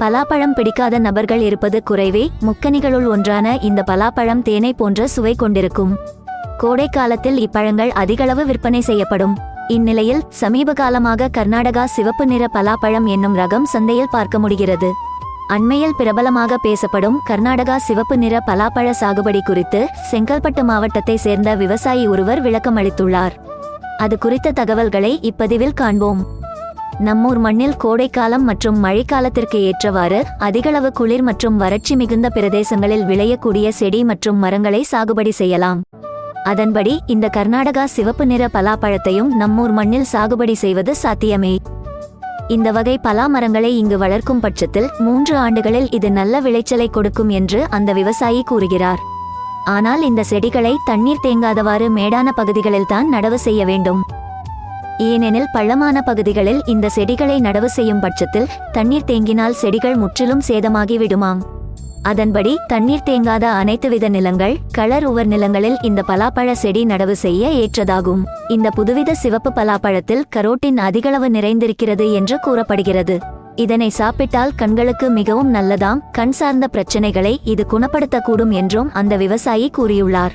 பலாப்பழம் பிடிக்காத நபர்கள் இருப்பது குறைவே. முக்கனிகளுள் ஒன்றான இந்த பலாப்பழம் தேனை போன்ற சுவை கொண்டிருக்கும். கோடை காலத்தில் இப்பழங்கள் அதிகளவு விற்பனை செய்யப்படும். இந்நிலையில் சமீப காலமாக கர்நாடகா சிவப்பு நிற பலாப்பழம் என்னும் ரகம் சந்தையில் பார்க்க முடிகிறது. அண்மையில் பிரபலமாக பேசப்படும் கர்நாடகா சிவப்பு நிற பலாப்பழ சாகுபடி குறித்து செங்கல்பட்டு மாவட்டத்தை சேர்ந்த விவசாயி ஒருவர் விளக்கம் அளித்துள்ளார் அது குறித்த தகவல்களை இப்பதிவில் காண்போம். நம்மூர் மண்ணில் கோடைக்காலம் மற்றும் மழைக்காலத்திற்கு ஏற்றவாறு அதிகளவு குளிர் மற்றும் வறட்சி மிகுந்த பிரதேசங்களில் விளையக்கூடிய செடி மற்றும் மரங்களை சாகுபடி செய்யலாம். அதன்படி இந்த கர்நாடகா சிவப்பு நிற பலாப்பழத்தையும் நம்மூர் மண்ணில் சாகுபடி செய்வது சாத்தியமே. இந்த வகை பலா மரங்களை இங்கு வளர்க்கும் பட்சத்தில் மூன்று ஆண்டுகளில் இது நல்ல விளைச்சலை கொடுக்கும் என்று அந்த விவசாயி கூறுகிறார். ஆனால் இந்த செடிகளை தண்ணீர் தேங்காதவாறு மேடான பகுதிகளில்தான் நடவு செய்ய வேண்டும். ஏனெனில் பள்ளமான பகுதிகளில் இந்த செடிகளை நடவு செய்யும் பட்சத்தில் தண்ணீர் தேங்கினால் செடிகள் முற்றிலும் சேதமாகி விடுமாம் அதன்படி தண்ணீர் தேங்காத அனைத்து வித நிலங்கள் களர் உவர் நிலங்களில் இந்த பலாப்பழ செடி நடவு செய்ய ஏற்றதாகும். இந்த புதுவித சிவப்பு பலாப்பழத்தில் கரோட்டின் அதிகளவு நிறைந்திருக்கிறது என்று கூறப்படுகிறது. இதனை சாப்பிட்டால் கண்களுக்கு மிகவும் நல்லதாம் கண் சார்ந்த பிரச்சனைகளை இது குணப்படுத்தக்கூடும் என்றும் அந்த விவசாயி கூறியுள்ளார்.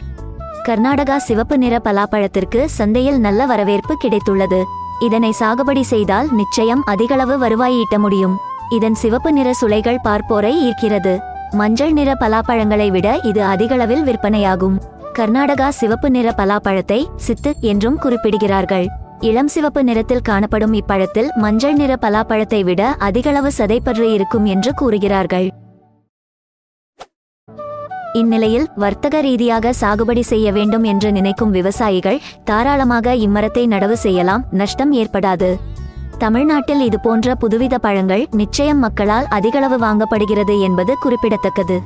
கர்நாடகா சிவப்பு நிற பலாப்பழத்திற்கு சந்தையில் நல்ல வரவேற்பு கிடைத்துள்ளது. இதனை சாகுபடி செய்தால் நிச்சயம் அதிகளவு வருவாய் ஈட்ட முடியும். இதன் சிவப்பு நிற சுளைகள் பார்ப்போரை ஈர்க்கிறது. மஞ்சள் நிற பலாப்பழங்களை விட இது அதிகளவில் விற்பனையாகும். கர்நாடகா சிவப்பு நிற பலாப்பழத்தை சித்து என்றும் குறிப்பிடுகிறார்கள். இளம் சிவப்பு நிறத்தில் காணப்படும் இப்பழத்தில் மஞ்சள் நிற பலாப்பழத்தை விட அதிகளவு சதைப்பற்று இருக்கும் என்று கூறுகிறார்கள். இந்நிலையில் வர்த்தக ரீதியாக சாகுபடி செய்ய வேண்டும் என்று நினைக்கும் விவசாயிகள் தாராளமாக இம்மரத்தை நடவு செய்யலாம் நஷ்டம் ஏற்படாது. தமிழ்நாட்டில் இது போன்ற புதுவித பழங்கள் நிச்சயம் மக்களால் அதிகளவு வாங்கப்படுகிறது என்பது குறிப்பிடத்தக்கது.